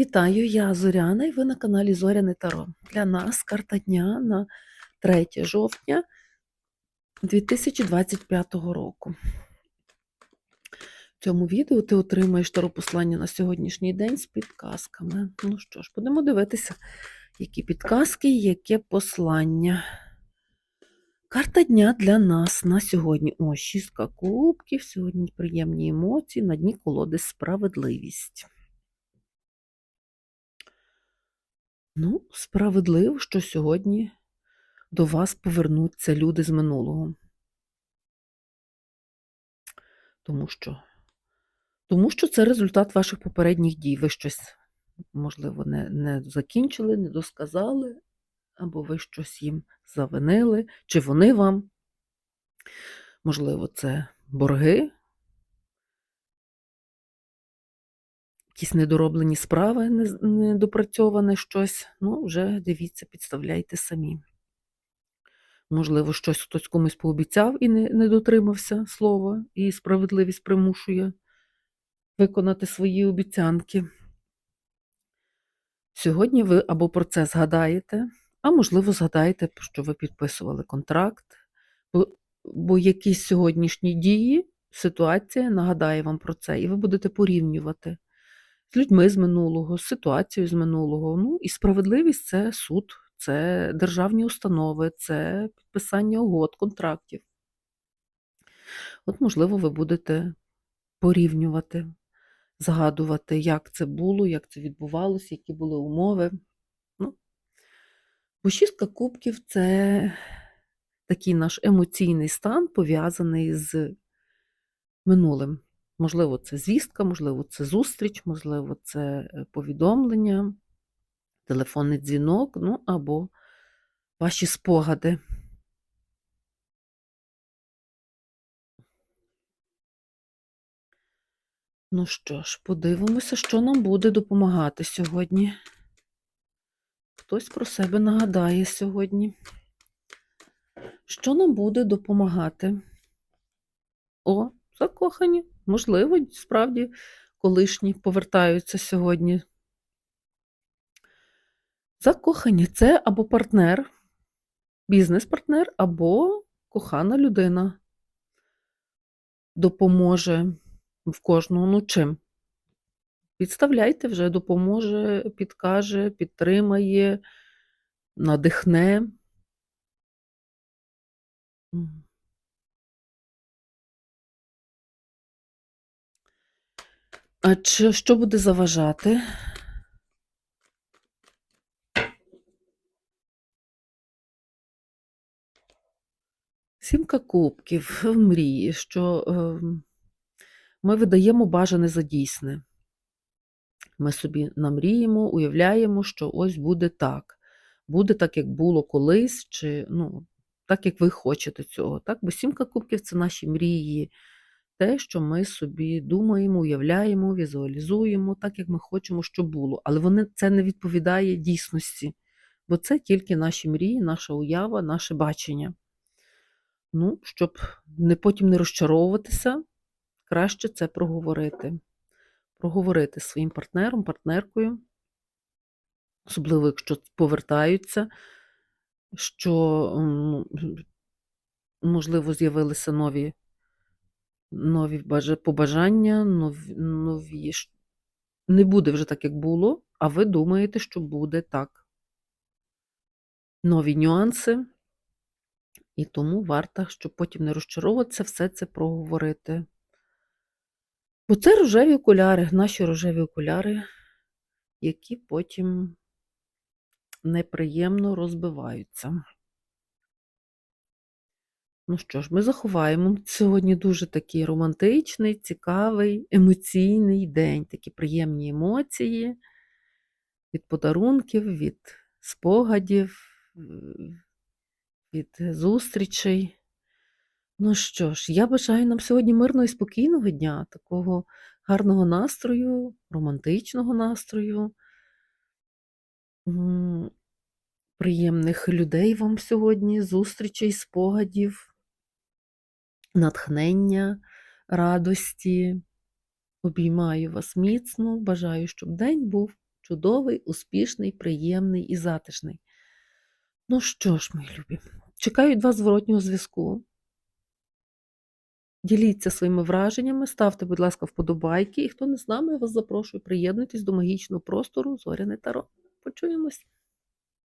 Вітаю, я Зоряна, і ви на каналі Зоряне Таро. Для нас карта дня на 3 жовтня 2025 року. В цьому відео ти отримаєш таро послання на сьогоднішній день з підказками. Ну що ж, будемо дивитися, які підказки яке послання. Карта дня для нас на сьогодні. О, шістка кубків, сьогодні приємні емоції, на дні колоди справедливість. Ну, справедливо, що сьогодні до вас повернуться люди з минулого. Тому що, тому що це результат ваших попередніх дій. Ви щось, можливо, не, не закінчили, не досказали, або ви щось їм завинили, чи вони вам. Можливо, це борги, якісь недороблені справи, недопрацьоване щось. Ну, вже дивіться, підставляйте самі. Можливо, щось хтось комусь пообіцяв і не, не дотримався слова, і справедливість примушує виконати свої обіцянки. Сьогодні ви або про це згадаєте, а можливо, згадаєте, що ви підписували контракт, бо, бо якісь сьогоднішні дії, ситуація нагадає вам про це, і ви будете порівнювати з людьми з минулого, з ситуацією з минулого. Ну і справедливість це суд, це державні установи, це підписання угод, контрактів. От, можливо, ви будете порівнювати, згадувати, як це було, як це відбувалося, які були умови. Ну, бо шістка кубків це такий наш емоційний стан, пов'язаний з минулим. Можливо, це звістка, можливо, це зустріч, можливо, це е, повідомлення, телефонний дзвінок, ну або ваші спогади. Ну що ж, подивимося, що нам буде допомагати сьогодні. Хтось про себе нагадає сьогодні. Що нам буде допомагати? О, закохані. Можливо, справді колишні повертаються сьогодні. Закохані це або партнер, бізнес-партнер, або кохана людина. Допоможе в кожного, ну чим? Підставляйте вже, допоможе, підкаже, підтримає, надихне. А чи що буде заважати? Сімка кубків, в мрії, що ем, ми видаємо бажане за дійсне. Ми собі намріємо, уявляємо, що ось буде так. Буде так, як було колись, чи ну, так, як ви хочете цього. Так? Бо сімка кубків це наші мрії, те, що ми собі думаємо, уявляємо, візуалізуємо, так, як ми хочемо, щоб було. Але вони, це не відповідає дійсності, бо це тільки наші мрії, наша уява, наше бачення. Ну, щоб не потім не розчаровуватися, краще це проговорити. Проговорити своїм партнером, партнеркою, особливо, якщо повертаються, що, можливо, з'явилися нові, нові побажання, нові, нові. Не буде вже так, як було, а ви думаєте, що буде так. Нові нюанси. І тому варто, щоб потім не розчаровуватися, все це проговорити. Бо це рожеві окуляри, наші рожеві окуляри, які потім неприємно розбиваються. Ну що ж, ми заховаємо. Сьогодні дуже такий романтичний, цікавий, емоційний день, такі приємні емоції від подарунків, від спогадів, е, від зустрічей. Ну що ж, я бажаю нам сьогодні мирного і спокійного дня, такого гарного настрою, романтичного настрою, приємних людей вам сьогодні, зустрічей, спогадів, натхнення, радості. Обіймаю вас міцно, бажаю, щоб день був чудовий, успішний, приємний і затишний. Ну що ж, мої любі, чекаю від вас зворотнього зв'язку. Діліться своїми враженнями, ставте, будь ласка, вподобайки. І хто не з нами, я вас запрошую, приєднуйтесь до магічного простору Зоряне Таро. Почуємось!